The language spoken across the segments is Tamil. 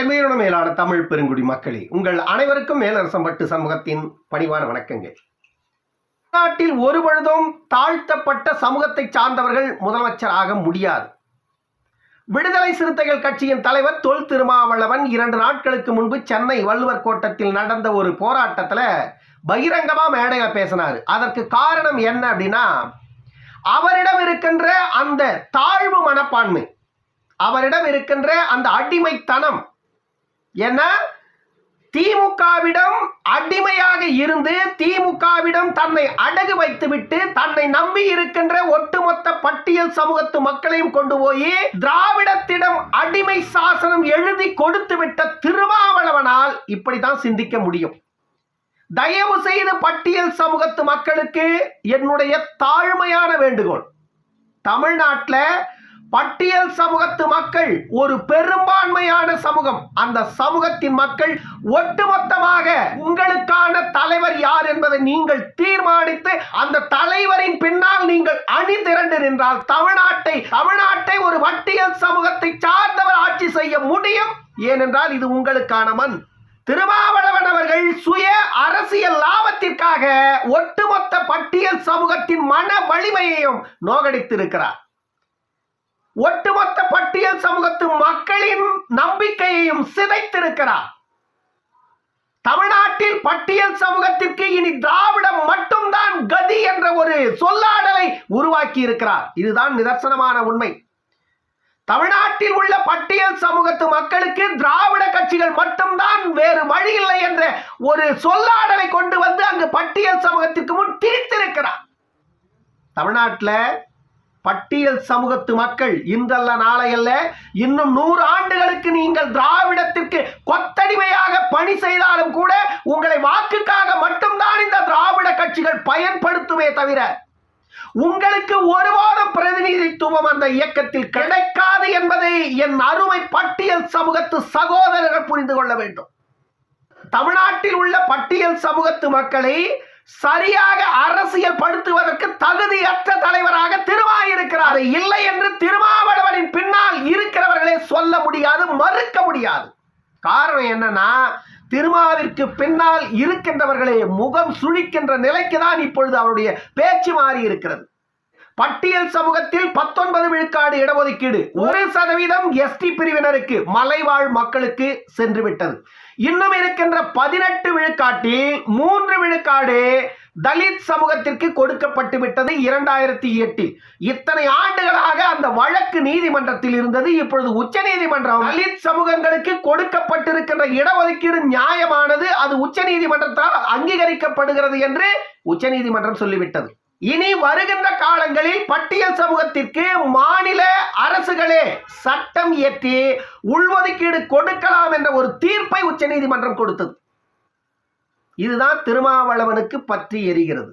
என் உயிரோட மேலான தமிழ் பெருங்குடி மக்களே உங்கள் அனைவருக்கும் மேலரசம்பட்டு சமூகத்தின் பணிவான வணக்கங்கள். நாட்டில் ஒரு பொழுதும் தாழ்த்தப்பட்ட சமூகத்தை சார்ந்தவர்கள் முதலமைச்சர் ஆக முடியாது. விடுதலை சிறுத்தைகள் கட்சியின் தலைவர் தொல் திருமாவளவன் இரண்டு நாட்களுக்கு முன்பு சென்னை வள்ளுவர் கோட்டத்தில் நடந்த ஒரு போராட்டத்தில் பகிரங்கமா மேடையில பேசினார். அதற்கு காரணம் என்ன அப்படின்னா அவரிடம் இருக்கின்ற அந்த தாழ்வு மனப்பான்மை அவரிடம் இருக்கின்ற அந்த அடிமைத்தனம் என்ன? திமுகவிடம் அடிமையாக இருந்து திமுகவிடம் தன்னை அடகு வைத்துவிட்டு தன்னை நம்பி இருக்கின்ற ஒட்டுமொத்த பட்டியல் சமூகத்து மக்களையும் கொண்டு போய் திராவிடத்திடம் அடிமை சாசனம் எழுதி கொடுத்து விட்ட திருமாவளவனால் இப்படித்தான் சிந்திக்க முடியும். தயவு செய்து பட்டியல் சமூகத்து மக்களுக்கு என்னுடைய தாழ்மையான வேண்டுகோள். தமிழ்நாட்டில் பட்டியல் சமூகத்து மக்கள் ஒரு பெரும்பான்மையான சமூகம். அந்த சமூகத்தின் மக்கள் ஒட்டுமொத்தமாக உங்களுக்கான தலைவர் யார் என்பதை நீங்கள் தீர்மானித்து அந்த தலைவரின் பின்னால் நீங்கள் அணி திரண்டு நின்றால் தமிழ்நாட்டை தமிழ்நாட்டை ஒரு பட்டியல் சமூகத்தை சார்ந்தவர் ஆட்சி செய்ய முடியும். ஏனென்றால் இது உங்களுக்கான மண். திருமாவளவன் அவர்கள் சுய அரசியல் லாபத்திற்காக ஒட்டுமொத்த பட்டியல் சமூகத்தின் மன வலிமையையும் நோகடித்திருக்கிறார். ஒட்டுமொத்த பட்டியல் சமூகத்து மக்களின் நம்பிக்கையையும் சிதைத்திருக்கிறார். தமிழ்நாட்டில் பட்டியல் சமூகத்திற்கு இனி திராவிடம் மட்டும்தான் கதி என்ற ஒரு சொல்லாடலை உருவாக்கி இருக்கிறார் இதுதான் நிதர்சனமான உண்மை. தமிழ்நாட்டில் உள்ள பட்டியல் சமூகத்து மக்களுக்கு திராவிட கட்சிகள் மட்டும்தான் வேறு வழி இல்லை என்ற ஒரு சொல்லாடலை கொண்டு வந்து அங்கு பட்டியல் சமூகத்திற்கு முன் திரித்திருக்கிறார் தமிழ்நாட்டில் பட்டியல் சமூகத்து மக்கள் இன்றல்ல நாளையல்ல இன்னும் நூறு ஆண்டுகளுக்கு நீங்கள் திராவிடத்திற்கு கொத்தடிமையாக பணி செய்தாலும் கூட உங்களை வாக்குக்காக மட்டும்தான் இந்த திராவிட கட்சிகள் பயன்படுத்துமே தவிர உங்களுக்கு ஒருபோதும் பிரதிநிதித்துவம் அந்த இயக்கத்தில் கிடைக்காது என்பதை என் அருமை பட்டியல் சமூகத்து சகோதரர்கள் புரிந்து கொள்ள வேண்டும். தமிழ்நாட்டில் உள்ள பட்டியல் சமூகத்து மக்களை சரியாக அரசியல் படுத்துவதற்கு தகுதியற்ற தலைவராக திருமா இருக்கிறார் இல்லை என்று திருமாவளவனின் பின்னால் இருக்கிறவர்களே சொல்ல முடியாது மறுக்க முடியாது. காரணம் என்னன்னா திருமாவிற்கு பின்னால் இருக்கின்றவர்களே முகம் சுழிக்கின்ற நிலைக்கு தான் இப்பொழுது அவருடைய பேச்சு மாறி இருக்கிறது பட்டியல் சமூகத்தில் பத்தொன்பது விழுக்காடு இடஒதுக்கீடு ஒரு சதவீதம் எஸ்டி பிரிவினருக்கு மலைவாழ் மக்களுக்கு சென்று விட்டது இன்னும் இருக்கின்ற பதினெட்டு விழுக்காட்டில் மூன்று விழுக்காடு தலித் சமூகத்திற்கு கொடுக்கப்பட்டு விட்டது இரண்டாயிரத்தி எட்டில். இத்தனை ஆண்டுகளாக அந்த வழக்கு நீதிமன்றத்தில் இருந்தது. இப்பொழுது உச்ச நீதிமன்றம் தலித் சமூகங்களுக்கு கொடுக்கப்பட்டிருக்கின்ற இடஒதுக்கீடு நியாயமானது. அது உச்ச நீதிமன்றத்தால் அங்கீகரிக்கப்படுகிறது என்று உச்ச நீதிமன்றம் சொல்லிவிட்டது. இனி வருகின்ற காலங்களில் பட்டியல் சமூகத்திற்கு மாநில அரசுகளே சட்டம் இயற்றி உள்ஒதுக்கீடு கொடுக்கலாம் என்ற ஒரு தீர்ப்பை உச்சநீதிமன்றம் கொடுத்தது. இதுதான் திருமாவளவனுக்கு பற்றி எரிகிறது.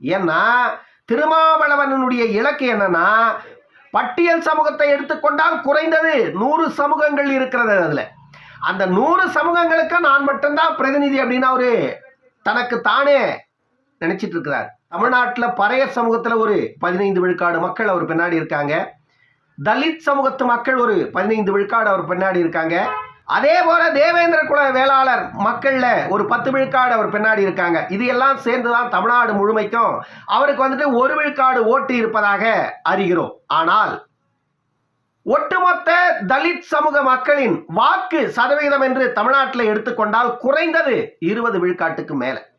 ஏன்னா திருமாவளவனுடைய இலக்கு என்னன்னா பட்டியல் சமூகத்தை எடுத்துக்கொண்டால் குறைந்தது நூறு சமூகங்கள் இருக்கிறது அதில். அந்த நூறு சமூகங்களுக்கு நான் மட்டும்தான் பிரதிநிதி அப்படின்னு அவரு தனக்கு தானே நினைச்சிட்டு இருக்கிறார். தமிழ்நாட்டில் பறைய சமூகத்தில் ஒரு பதினைந்து விழுக்காடு மக்கள் அவர் பின்னாடி இருக்காங்க. தலித் சமூகத்து மக்கள் ஒரு பதினைந்து விழுக்காடு அவர் பின்னாடி இருக்காங்க. அதே போல தேவேந்திர குல வேளாளர் மக்கள்ல ஒரு பத்து விழுக்காடு அவர் பின்னாடி இருக்காங்க. இது எல்லாம் சேர்ந்துதான் தமிழ்நாடு முழுமைக்கும் அவருக்கு வந்துட்டு ஒரு விழுக்காடு ஓட்டு இருப்பதாக அறிகிறோம். ஆனால் ஒட்டுமொத்த தலித் சமூக மக்களின் வாக்கு சதவீதம் என்று தமிழ்நாட்டில் எடுத்துக்கொண்டால் குறைந்தது இருபது விழுக்காட்டுக்கு மேலே.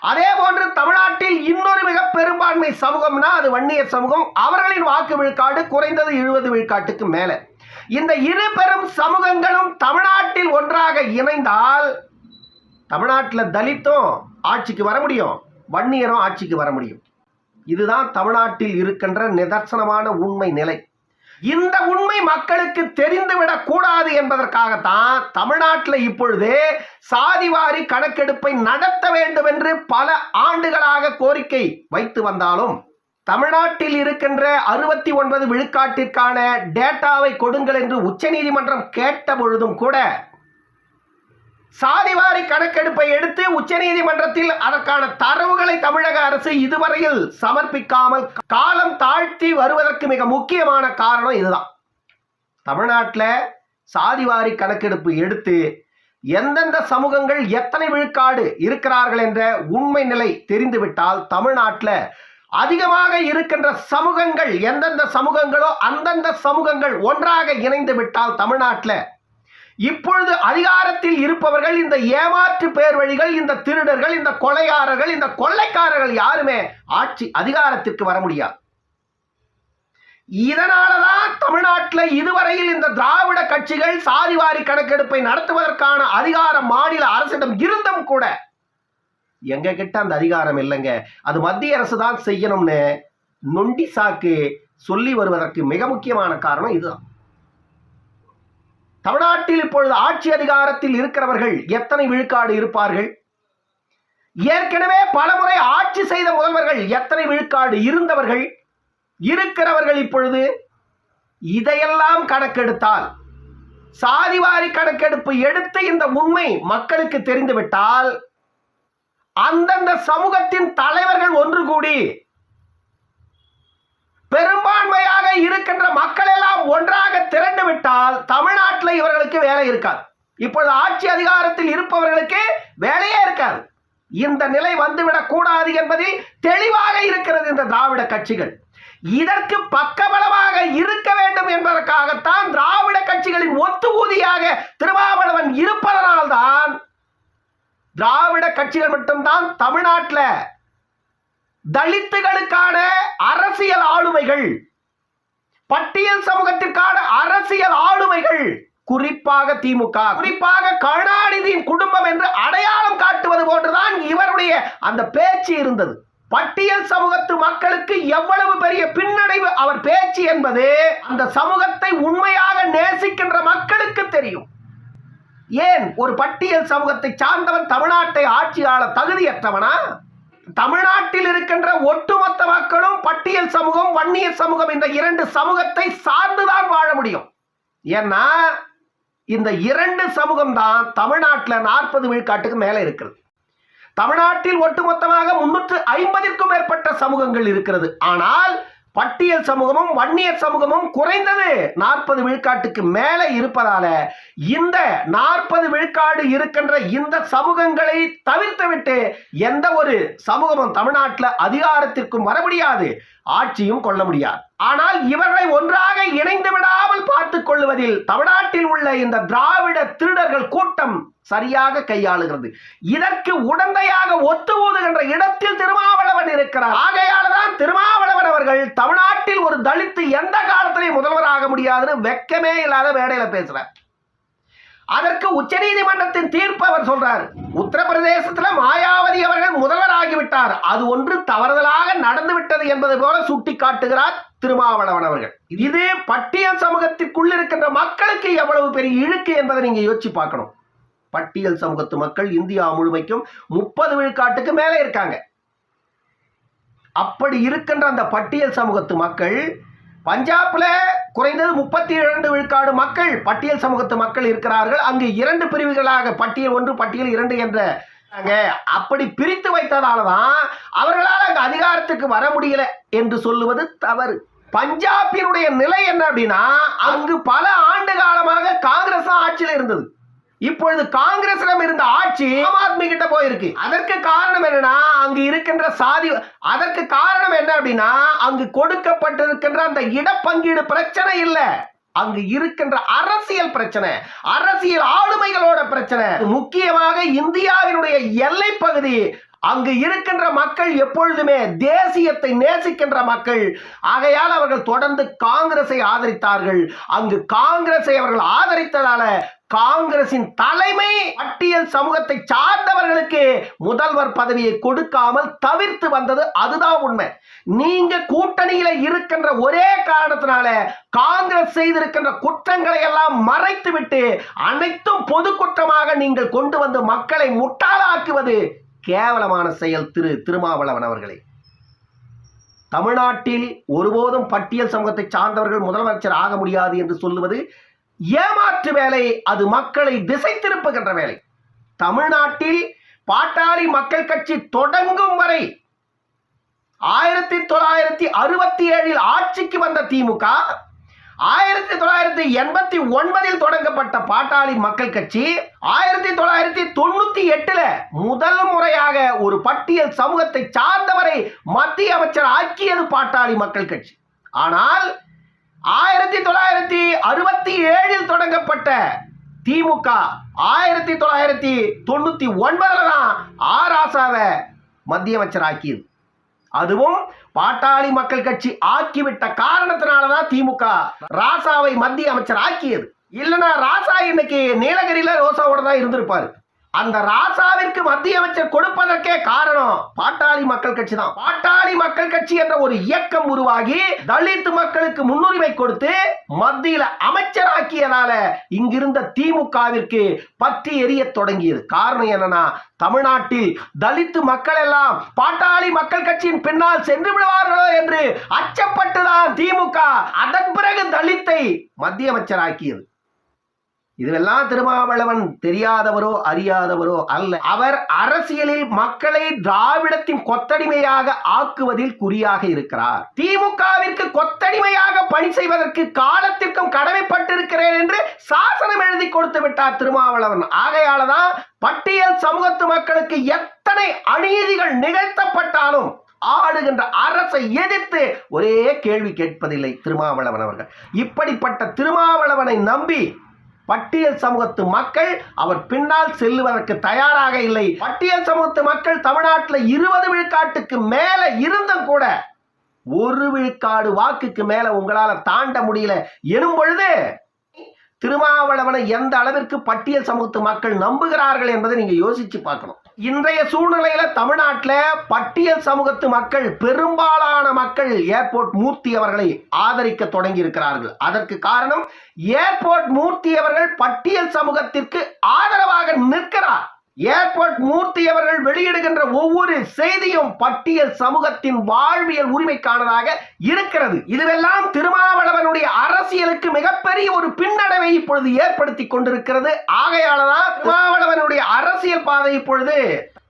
அதே போன்று தமிழ்நாட்டில் இன்னொரு மிக பெரும்பான்மை சமூகம்னா அது வன்னியர் சமூகம். அவர்களின் வாக்கு விழுக்காடு குறைந்தது எழுபது விழுக்காட்டுக்கு மேல. இந்த இரு பெரும் சமூகங்களும் தமிழ்நாட்டில் ஒன்றாக இணைந்தால் தமிழ்நாட்டில் தலித்தும் ஆட்சிக்கு வர முடியும் வன்னியரும் ஆட்சிக்கு வர முடியும். இதுதான் தமிழ்நாட்டில் இருக்கின்ற நிதர்சனமான உண்மை நிலை. இந்த உண்மை மக்களுக்கு தெரிந்துவிடக் கூடாது என்பதற்காகத்தான் தமிழ்நாட்டில் இப்பொழுது சாதிவாரி கணக்கெடுப்பை நடத்த வேண்டும் என்று பல ஆண்டுகளாக கோரிக்கை வைத்து வந்தாலும் தமிழ்நாட்டில் இருக்கின்ற அறுபத்தி ஒன்பது விழுக்காட்டிற்கான டேட்டாவை கொடுங்கள் என்று உச்சநீதிமன்றம் கேட்ட பொழுதும் கூட சாதிவாரி கணக்கெடுப்பை எடுத்து உச்சநீதிமன்றத்தில் அதற்கான தரவுகளை தமிழக அரசு இதுவரையில் சமர்ப்பிக்காமல் காலம் தாழ்த்தி வருவதற்கு மிக முக்கியமான காரணம் இதுதான். தமிழ்நாட்டில் சாதிவாரி கணக்கெடுப்பு எடுத்து எந்தெந்த சமூகங்கள் எத்தனை விழுக்காடு இருக்கிறார்கள் என்ற உண்மை நிலை தெரிந்துவிட்டால் தமிழ்நாட்டில் அதிகமாக இருக்கின்ற சமூகங்கள் எந்தெந்த சமூகங்களோ அந்தந்த சமூகங்கள் ஒன்றாக இணைந்து விட்டால் தமிழ்நாட்டில் இப்பொழுது அதிகாரத்தில் இருப்பவர்கள் இந்த ஏமாற்று பேர் வழிகள் இந்த திருடர்கள் இந்த கொலைகாரர்கள் இந்த கொள்ளைக்காரர்கள் யாருமே ஆட்சி அதிகாரத்திற்கு வர முடியாது. இதனாலதான் தமிழ்நாட்டில் இதுவரையில் இந்த திராவிட கட்சிகள் சாதிவாரி கணக்கெடுப்பை நடத்துவதற்கான அதிகாரம் மாநில அரசிடம் இருந்தும் கூட எங்க கிட்ட அந்த அதிகாரம் இல்லைங்க. அது மத்திய அரசு தான் செய்யணும்னு நொண்டி சாக்கு சொல்லி வருவதற்கு மிக முக்கியமான காரணம் இதுதான். தமிழ்நாட்டில் இப்பொழுது ஆட்சி அதிகாரத்தில் இருக்கிறவர்கள் எத்தனை விழுக்காடு இருப்பார்கள்? ஏற்கனவே பலமுறை ஆட்சி செய்த முதல்வர்கள் எத்தனை விழுக்காடு இருந்தவர்கள்? இருக்கிறவர்கள் இப்பொழுது இதையெல்லாம் கணக்கெடுத்தால் சாதிவாரி கணக்கெடுப்பு எடுத்து இந்த உண்மை மக்களுக்கு தெரிந்துவிட்டால் அந்தந்த சமூகத்தின் தலைவர்கள் ஒன்று கூடி பெரும்பான்மையாக இருக்கின்ற மக்கள் எல்லாம் ஒன்றாக திரண்டு விட்டால் தமிழ்நாட்டில் இவர்களுக்கு வேலை இருக்காது. இப்பொழுது ஆட்சி அதிகாரத்தில் இருப்பவர்களுக்கு வேலையே இருக்காது. இந்த நிலை வந்துவிடக் கூடாது என்பதில் தெளிவாக இருக்கிறது இந்த திராவிட கட்சிகள். இதற்கு பக்கபலமாக இருக்க வேண்டும் என்பதற்காகத்தான் திராவிட கட்சிகளின் ஒத்துஊதியாக திருமாவளவன் இருப்பதனால்தான் திராவிட கட்சிகள் மட்டும்தான் தமிழ்நாட்டில் தலித்துகளுக்கான அரசியல் ஆளுமைகள் பட்டியல் சமூகத்திற்கான அரசியல் ஆளுமைகள் குறிப்பாக திமுக குறிப்பாக கருணாநிதியின் குடும்பம் என்று அடையாளம் காட்டுவது போன்றுதான் இவருடைய அந்த பேச்சு இருந்தது. பட்டியல் சமூகத்து மக்களுக்கு எவ்வளவு பெரிய பின்னடைவு அவர் பேச்சு என்பது அந்த சமூகத்தை உண்மையாக நேசிக்கின்ற மக்களுக்கு தெரியும். ஏன் ஒரு பட்டியல் சமூகத்தை சார்ந்தவன் தமிழ்நாட்டை ஆட்சியாளர் தகுதியற்றவனா? தமிழ்நாட்டில் இருக்கின்ற ஒட்டுமொத்த மக்களும் பட்டியல் சமூகம் வன்னிய சமூகம் இந்த இரண்டு சமூகத்தை சார்ந்துதான் வாழ முடியும். ஏன்னா இந்த இரண்டு சமூகம் தான் தமிழ்நாட்டில் நாற்பது விழுக்காட்டுக்கு மேலே இருக்கிறது. தமிழ்நாட்டில் ஒட்டுமொத்தமாக முன்னூற்று ஐம்பதிற்கும் மேற்பட்ட சமூகங்கள் இருக்கிறது. ஆனால் பட்டியல் சமூகமும் வன்னியர் சமூகமும் குறைந்தது நாற்பது விழுக்காட்டுக்கு மேலே இருப்பதால இந்த நாற்பது விழுக்காடு இருக்கின்ற இந்த சமூகங்களை தவிர்த்துவிட்டு எந்த ஒரு சமூகமும் தமிழ்நாட்டில் அதிகாரத்திற்கும் வர முடியாது. ஆட்சியும் கொள்ள முடியாது. ஆனால் இவர்களை ஒன்றாக இணைந்து விடாமல் பார்த்துக் கொள்வதில் தமிழ்நாட்டில் உள்ள இந்த திராவிட திருடர்கள் கூட்டம் சரியாக கையாளுகிறது. இதற்கு உடந்தையாக ஒத்து ஊதுகின்ற இடத்தில் திருமாவளவன் இருக்கிறார். ஆகையால்தான் திருமாவளவன் அவர்கள் தமிழ்நாட்டில் ஒரு தலித்து எந்த காலத்திலையும் முதல்வராக முடியாதுன்னு வெக்கமே இல்லாத வேடையில பேசுறார். அதற்கு உச்சநீதிமன்றத்தின் தீர்ப்பு அவர் சொல்றார். உத்தரப்பிரதேசத்துல மாயாவதி அவர்கள் முதல்வர் ஆகிவிட்டார் அது ஒன்று தவறுதலாக நடந்து விட்டது என்பது போல சுட்டி காட்டுகிறார் திருமாவளவன் அவர்கள். இது பட்டியல் சமூகத்திற்குள் இருக்கின்ற மக்களுக்கு எவ்வளவு பெரிய இழுக்கு என்பதை நீங்க யோசிச்சு பார்க்கணும். பட்டியல் சமூகத்து மக்கள் இந்தியா முழுமைக்கும் முப்பது விழுக்காட்டுக்கு மேலே இருக்காங்க. அப்படி இருக்கின்ற அந்த பட்டியல் சமூகத்து மக்கள் பஞ்சாப்ல குறைந்தது முப்பத்தி இரண்டு விழுக்காடு மக்கள் பட்டியல் சமூகத்து மக்கள் இருக்கிறார்கள். அங்கு இரண்டு பிரிவுகளாக பட்டியல் ஒன்று பட்டியல் இரண்டு என்ற அப்படி பிரித்து வைத்ததால தான் அவர்களால் அங்கு அதிகாரத்துக்கு வர முடியல என்று சொல்லுவது தவறு. பஞ்சாபினுடைய நிலை என்ன அப்படின்னா அங்கு பல ஆண்டு காலமாக காங்கிரஸ் ஆட்சியில் இருந்தது. இப்பொழுது காங்கிரசிடம் இருந்த ஆட்சி ஆம் ஆத்மி கிட்ட போயிருக்கு. அதற்கு காரணம் என்னன்னா அங்கு இருக்கின்ற சாதி அதற்கு காரணம் என்ன அப்படின்னா அங்கு கொடுக்கப்பட்டிருக்கின்ற அந்த இடப்பங்கீடு பிரச்சனை இல்லை. அங்கு இருக்கின்ற அரசியல் பிரச்சனை அரசியல் ஆளுமைகளோட பிரச்சனை. முக்கியமாக இந்தியாவினுடைய எல்லை பகுதி அங்கு இருக்கின்ற மக்கள் எப்பொழுதுமே தேசியத்தை நேசிக்கின்ற மக்கள். ஆகையால் அவர்கள் தொடர்ந்து காங்கிரஸை ஆதரித்தார்கள். அங்கு காங்கிரஸை அவர்கள் ஆதரித்ததால காங்கிரசின் தலைமை பட்டியல் சமூகத்தை சார்ந்தவர்களுக்கு முதல்வர் பதவியை கொடுக்காமல் தவிர்த்து வந்தது அதுதான் உண்மை. நீங்க கூட்டணியில இருக்கின்ற ஒரே காரணத்தினால காங்கிரஸ் செய்திருக்கின்ற குற்றங்களை எல்லாம் மறைத்து விட்டு அனைத்தும் பொது குற்றமாக நீங்கள் கொண்டு வந்து மக்களை முட்டாளாக்குவது கேவலமான செயல் திரு திருமாவளவன் அவர்களே. தமிழ்நாட்டில் ஒருபோதும் பட்டியல் சமூகத்தை சார்ந்தவர்கள் முதலமைச்சர் ஆக முடியாது என்று சொல்லுவது ஏமாற்று வேலை அது மக்களை திசை திருப்புகின்ற வேலை. தமிழ்நாட்டில் பாட்டாளி மக்கள் கட்சி தொடங்கும் வரை ஆயிரத்தி தொள்ளாயிரத்தி அறுபத்தி ஏழில் ஆட்சிக்கு வந்த திமுக ஆயிரத்தி தொள்ளாயிரத்தி எண்பத்தி ஒன்பதில் தொடங்கப்பட்ட பாட்டாளி மக்கள் கட்சி ஆயிரத்தி தொள்ளாயிரத்தி தொண்ணூத்தி எட்டுல முதல் முறையாக ஒரு பட்டியல் சமூகத்தை சார்ந்தவரை மத்திய அமைச்சர் ஆக்கியது பாட்டாளி மக்கள் கட்சி. ஆனால் ஆயிரத்தி தொள்ளாயிரத்தி அறுபத்தி ஏழில் தொடங்கப்பட்ட திமுக ஆயிரத்தி தொள்ளாயிரத்தி தொண்ணூத்தி ஒன்பதுல தான் ஆராசாவை மத்திய அமைச்சர் ஆக்கியது அதுவும் பாட்டாளி மக்கள் கட்சி ஆக்கிவிட்ட காரணத்தினாலதான் திமுக ராசாவை மத்திய அமைச்சர் ஆக்கியது இல்லைன்னா ராசா இன்னைக்கு நீலகிரியில ரோசாவோட தான் இருந்திருப்பாரு. அந்த ராசாவிற்கு மத்திய அமைச்சர் கொடுப்பதற்கே காரணம் பாட்டாளி மக்கள் கட்சி தான். பாட்டாளி மக்கள் கட்சி என்ற ஒரு இயக்கம் உருவாகி தலித் மக்களுக்கு முன்னுரிமை கொடுத்து மத்தியில அமைச்சராக்கியதால இங்கிருந்த திமுகவிற்கு பற்றி எரிய தொடங்கியது. காரணம் என்னன்னா தமிழ்நாட்டில் தலித்து மக்கள் எல்லாம் பாட்டாளி மக்கள் கட்சியின் பின்னால் சென்று விடுவார்களோ என்று அச்சப்பட்டுதான் திமுக அதன் பிறகு தலித்தை மத்திய அமைச்சராக்கியது. இதுவெல்லாம் திருமாவளவன் தெரியாதவரோ அறியாதவரோ அல்ல. அவர் அரசியலில் மக்களை திராவிடத்தின் கொத்தடிமையாக ஆக்குவதில் குறியாக இருக்கிறார். திமுகவிற்கு கொத்தடிமையாக பணி செய்வதற்கு காலத்திற்கும் கடமைப்பட்டிருக்கிறேன் என்று சாசனம் எழுதி கொடுத்து விட்டார் திருமாவளவன். ஆகையாலதான் பட்டியல் சமூகத்து மக்களுக்கு எத்தனை அநீதிகள் நிகழ்த்தப்பட்டாலும் ஆளுகின்ற அரசை எதிர்த்து ஒரே கேள்வி கேட்பதில்லை திருமாவளவன் அவர்கள். இப்படிப்பட்ட திருமாவளவனை நம்பி பட்டியல் சமூகத்து மக்கள் அவர் பின்னால் செல்லுவதற்கு தயாராக இல்லை. பட்டியல் சமூகத்து மக்கள் தமிழ்நாட்டில் இருபது விழுக்காட்டுக்கு மேல இருந்தும் கூட ஒரு விழுக்காடு வாக்குக்கு மேல உங்களால தாண்ட முடியல. எனும் பொழுது திருமாவளவனை எந்த அளவிற்கு பட்டியல் சமூகத்து மக்கள் நம்புகிறார்கள் என்பதை நீங்க யோசிச்சு பார்க்கணும். இன்றைய சூழ்நிலையில தமிழ்நாட்டில் பட்டியல் சமூகத்து மக்கள் பெரும்பாலான மக்கள் ஏர்போர்ட் மூர்த்தி அவர்களை ஆதரிக்க தொடங்கி இருக்கிறார்கள் அதற்கு காரணம் ஏர்போர்ட் மூர்த்தி அவர்கள் பட்டியல் சமூகத்திற்கு ஆதரவாக நிற்கிறார். ஏர்போர்ட் மூர்த்தி அவர்கள் வெளியிடுகின்ற ஒவ்வொரு செய்தியும் பட்டியல் சமூகத்தின் வாழ்வியல் உரிமைக்கானதாக இருக்கிறது. இதுவெல்லாம் திருமாவளவனுடைய அரசியலுக்கு மிகப்பெரிய ஒரு பின்னடைவை இப்பொழுது ஏற்படுத்தி கொண்டிருக்கிறது. ஆகையாலதான் திருமாவளவனுடைய அரசியல் பாதை இப்பொழுது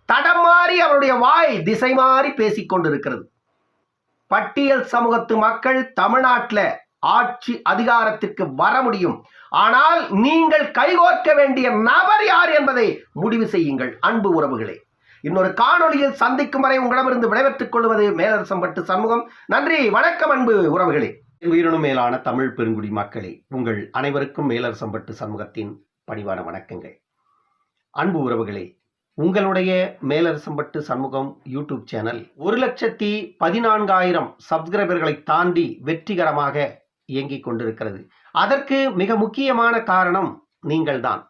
தடம் மாறி அவருடைய வாய் திசை மாறி பேசிக் கொண்டிருக்கிறது. பட்டியல் சமூகத்து மக்கள் தமிழ்நாட்டில் ஆட்சி அதிகாரத்திற்கு வர முடியும். ஆனால் நீங்கள் கைகோர்க்க வேண்டிய நபர் யார்? என்பதை முடிவு செய்யுங்கள். அன்பு உறவுகளே இன்னொரு காணொலியில் சந்திக்கும் வரை உங்களிடமிருந்து விடைபெற்றுக் கொள்வது மேலரசம் பட்டு சண்முகம். நன்றி வணக்கம் அன்பு உறவுகளே. உயிரினும் மேலான தமிழ் பெருங்குடி மக்களே உங்கள் அனைவருக்கும் மேலரசம் பட்டு சண்முகத்தின் பணிவான வணக்கங்கள். அன்பு உறவுகளே உங்களுடைய மேலரசம்பட்டு சண்முகம் யூடியூப் சேனல் ஒரு லட்சத்தி பதினான்காயிரம் சப்ஸ்கிரைபர்களை தாண்டி வெற்றிகரமாக இயங்கிக் கொண்டிருக்கிறது. அதற்கு மிக முக்கியமான காரணம் நீங்கள்தான்.